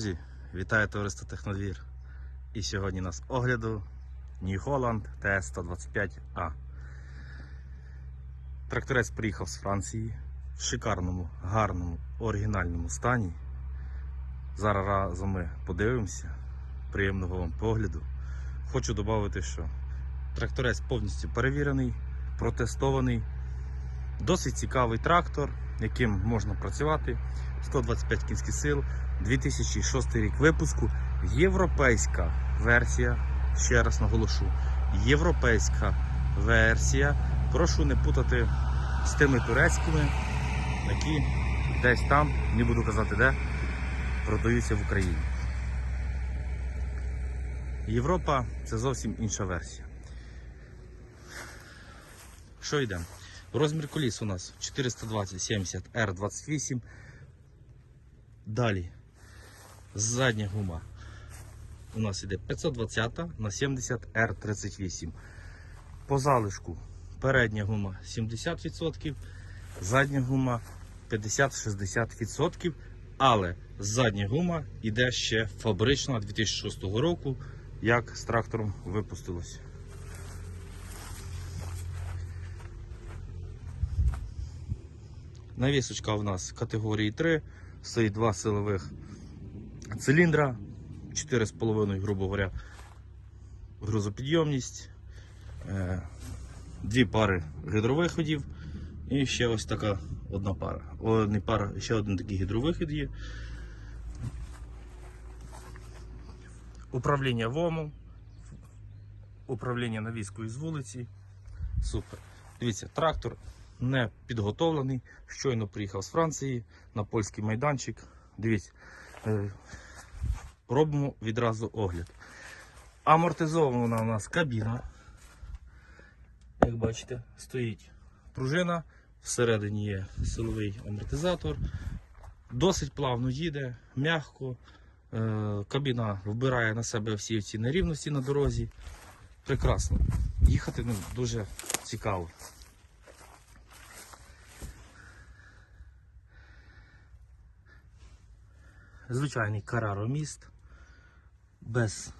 Друзі! Вітаю товариство Технодвір. І сьогодні у нас огляду New Holland TS125A. Тракторець приїхав з Франції в шикарному, гарному, оригінальному стані. Зараз разом ми подивимося. Приємного вам погляду. Хочу додати, що тракторець повністю перевірений, протестований. Досить цікавий трактор, яким можна працювати. 125 кінських сил, 2006 рік випуску. Європейська версія. Ще раз наголошу. Європейська версія. Прошу не путати з тими турецькими, які десь там, не буду казати де, продаються в Україні. Європа це зовсім інша версія. Що йдемо? Розмір коліс у нас 420 70 R28. Далі задня гума у нас іде 520 на 70 R38. По залишку передня гума 70%, задня гума 50-60%. Але задня гума іде ще фабрична 2006 року, як з трактором випустилось. Навісочка у нас категорії 3, стоїть два силових циліндра, 4,5, грубо говоря, грузопідйомність, е, дві пари гідровиходів і ще ось така одна пара. О, не пара, ще один такий гідровихід є. Управління ВОМом, управління навіскою з вулиці. Супер. Дивіться, трактор не підготовлений. Щойно приїхав з Франції на польський майданчик. Дивіться, е, робимо відразу огляд. Амортизована у нас кабіна. Як бачите, стоїть пружина, всередині є силовий амортизатор. Досить плавно їде, м'яко. Е, Кабіна вбирає на себе всі ці нерівності на дорозі. Прекрасно. Їхати ну, дуже цікаво. Звичайний Carraro міст, без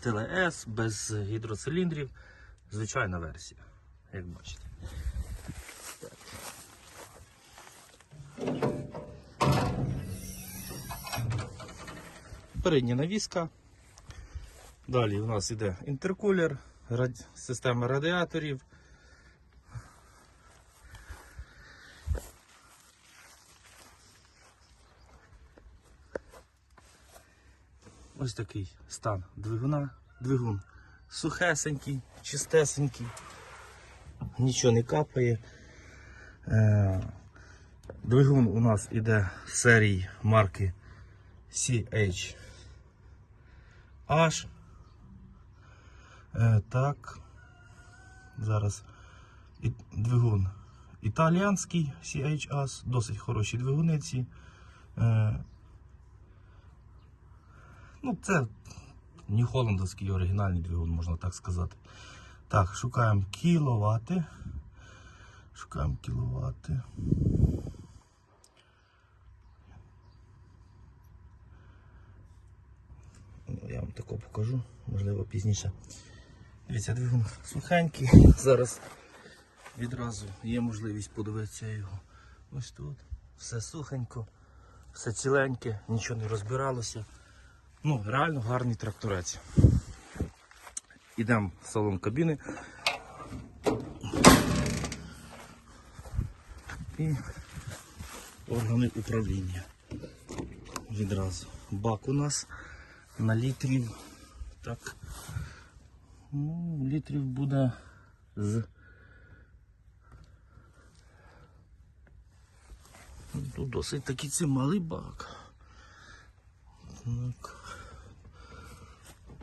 ТЛС, без гідроциліндрів. Звичайна версія, як бачите. Передня навіска. Далі у нас йде інтеркулер, система радіаторів. Ось такий стан двигуна. Двигун сухесенький, чистесенький, нічого не капає. Е, Двигун у нас іде з серії марки CH H. Е, так. Зараз двигун італіанський CHS, досить хороші двигуниці. Ну, це не холландовський оригінальний двигун, можна так сказати. Так, шукаємо кіловати. Шукаємо кіловати. Ну, Я вам тако покажу, можливо, пізніше. Дивіться, двигун сухенький. Зараз відразу є можливість подивитися його. Ось тут. Все сухенько, все ціленьке, нічого не розбиралося. Ну, реально гарний тракторець. Ідемо в салон кабіни. І органи управління. Відразу. Бак у нас на літрів. Так. Ну, літрів буде з. Ну, Тут досить такий чималий бак. Так.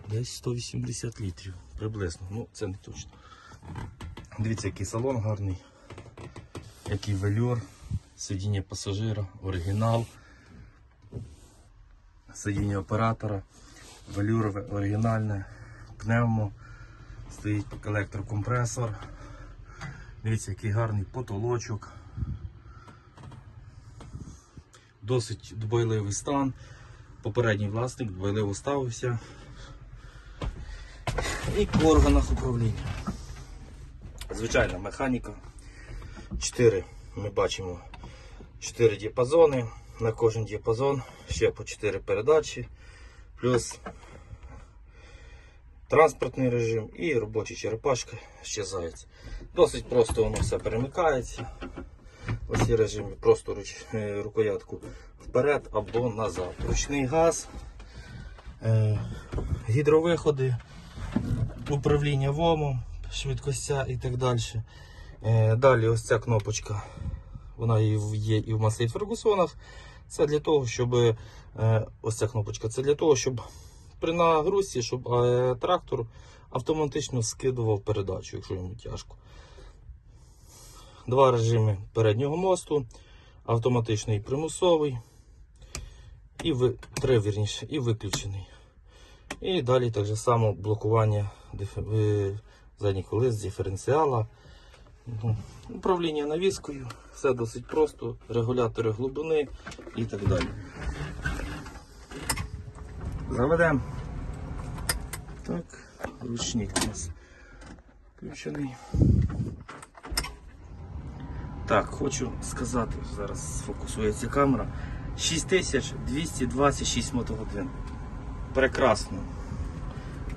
Десь 180 літрів приблизно. Ну, це не точно. Дивіться, який салон гарний, який велюр, сидіння пасажира, оригінал, сидіння оператора, велюрове, оригінальне, пневмо, стоїть електрокомпресор. Дивіться, який гарний потолочок. Досить дбайливий стан. попередній власник дбайливо ставився. І органах управління. Звичайна механіка. 4 ми бачимо 4 діапазони. На кожен діапазон ще по 4 передачі, плюс транспортний режим і робоча черепашка щезається. Досить просто воно все перемикається. Ось ці режими просто руч, е, рукоятку вперед або назад. Ручний газ, е, гідровиходи, управління ВОМом, швидкостя і так далі. Е, Далі ось ця кнопочка, вона є і в маслі Фергусонах. Це для того, щоб е, ось ця кнопочка, це для того, щоб при нагрузці, щоб е, трактор автоматично скидував передачу, якщо йому тяжко. Два режими переднього мосту, автоматичний примусовий, і ви, три вірніше, і виключений. І далі так же само блокування е, задніх колес, диференціала, ну, управління навіскою, все досить просто, регулятори глибини і так далі. Заведемо. Так, ручник у нас включений. Так, хочу сказати, зараз сфокусується камера. 6226 мотогодин. Прекрасно.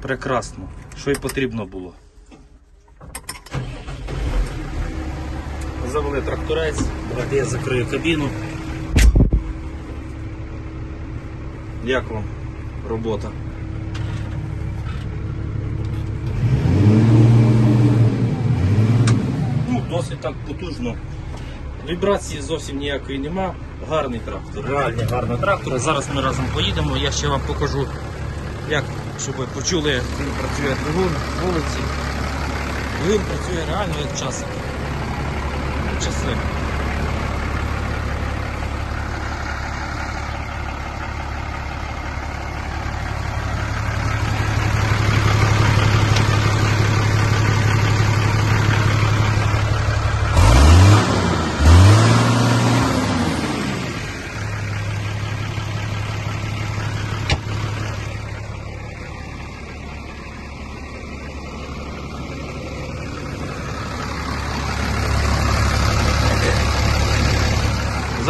Прекрасно. Що й потрібно було. Завели тракторець. Давайте я закрию кабіну. Як вам робота? Ну, досить так потужно. Вібрації зовсім ніякої нема. Гарний трактор, реально гарний трактор. Зараз ми разом поїдемо, я ще вам покажу, як, щоб ви почули, як він працює двигун вулиці. Двигун працює реально як час. Часи.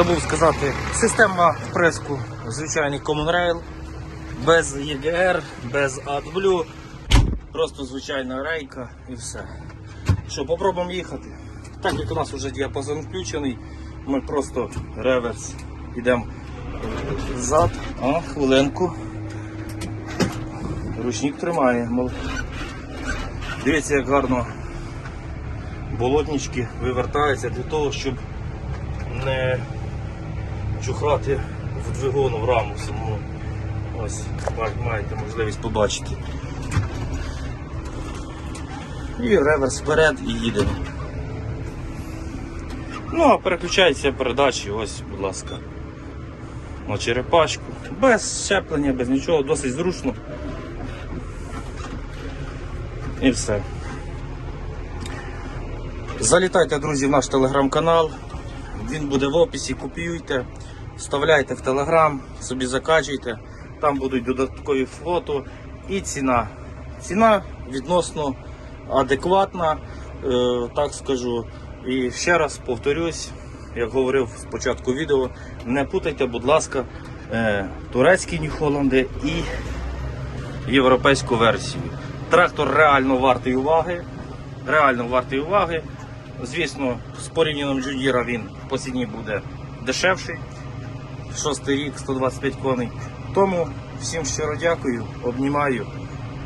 Забув сказати, система вприску звичайний Common Rail, без EGR, без AdBlue, просто звичайна рейка і все. Що, попробуємо їхати. Так як у нас вже діапазон включений, ми просто реверс йдемо зад. А, хвилинку. Ручник тримає. Дивіться, як гарно болотнички вивертаються для того, щоб не чухати в двигун в раму саму. Ось, маєте можливість побачити. І реверс вперед і їдемо. Ну, а переключаються передачі, ось, будь ласка, на черепашку. Без щеплення, без нічого, досить зручно. І все. Залітайте, друзі, в наш телеграм-канал. Він буде в описі, копіюйте, вставляйте в телеграм, собі закачуйте. Там будуть додаткові фото і ціна. Ціна відносно адекватна, е, так скажу. І ще раз повторюсь, як говорив спочатку відео, не путайте, будь ласка, е, турецькі Нью-Холланди і європейську версію. Трактор реально вартий уваги. Реально вартий уваги. Звісно, з порівнянням Джудіра він по ціні буде дешевший. Шостий рік, 125 коней. Тому всім щиро дякую, обнімаю.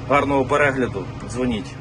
Гарного перегляду. Дзвоніть.